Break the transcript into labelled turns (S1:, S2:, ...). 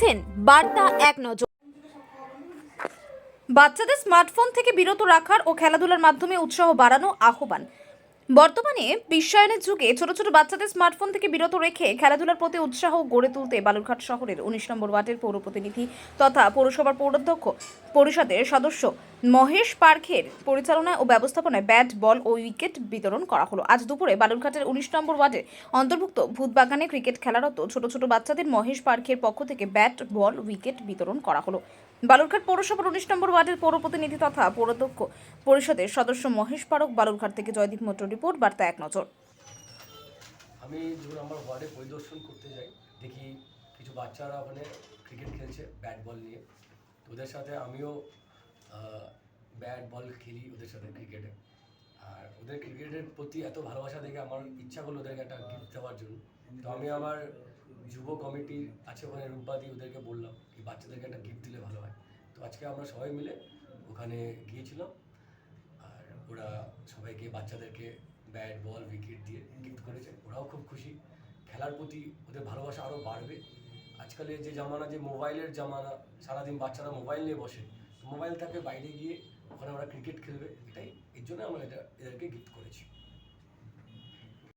S1: দেখছেন বার্তা এক নজর। বাচ্চাদের স্মার্টফোন থেকে বিরত রাখার ও খেলাধুলার মাধ্যমে উৎসাহ বাড়ানো আহ্বান। বর্তমানে বিশ্বায়নের যুগে ছোট ছোট বাচ্চাদের স্মার্টফোন থেকে বিরত রেখে খেলাধুলার প্রতি উৎসাহ গড়ে তুলতে বালুরঘাট শহরের উনিশ নম্বর ওয়ার্ডের পৌর প্রতিনিধি তথা পৌরসভার পৌরাধ্যক্ষ পরিষদের সদস্য মহেশ পার্কের পরিচালনায় ও ব্যবস্থাপনায় ব্যাট, বল ও উইকেট বিতরণ করা হলো। আজ দুপুরে বালুরঘাটের উনিশ নম্বর ওয়ার্ডে অন্তর্ভুক্ত ভূতবাগানে ক্রিকেট খেলারত ছোট ছোট বাচ্চাদের মহেশ পার্কের পক্ষ থেকে ব্যাট, বল, উইকেট বিতরণ করা হলো। বালুরঘাট পৌরসভার উনিশ নম্বর ওয়ার্ডের পৌর প্রতিনিধি তথা পৌরাধ্যক্ষ পরিষদের সদস্য মহেশ পারক বালুরঘাট থেকে জয়দীপ মৈত্র রিপোর্ট, বার্তা এক নজর।
S2: আমি যখন আমার ওয়ার্ডে পরিদর্শন করতে যাই, দেখি কিছু বাচ্চারা ওখানে ক্রিকেট খেলছে, ব্যাট, বল নিয়ে। ওদের সাথে আমিও ব্যাট বল খেলি ওদের সাথে ক্রিকেটে আর ওদের ক্রিকেটের প্রতি এত ভালোবাসা দেখে আমার ইচ্ছা করল ওদেরকে একটা গিফট দেওয়ার জন্য। তো আমি আমার যুব কমিটি আছে ওখানে রূপবাদী ওদেরকে বললাম কি বাচ্চাদেরকে একটা গিফট দিলে ভালো হয়। তো আজকে আমরা সবাই মিলে ওখানে গিয়েছিলাম। আর ওরা সবাইকে বাচ্চাদেরকে ব্যাট বল উইকেট দিয়ে গিফট করেছে। ওরাও খুব খুশি। খেলার প্রতি ওদের ভালোবাসা আরও বাড়বে। আজকালের যে জামানা যে মোবাইলের জামানা সারাদিন বাচ্চারা মোবাইল নিয়ে বসে। মোবাইল থাকে বাইরে গিয়ে, ওখানে ওরা ক্রিকেট খেলবে, এটাই। এর জন্য আমরা এটা এদেরকে গিফট করেছি।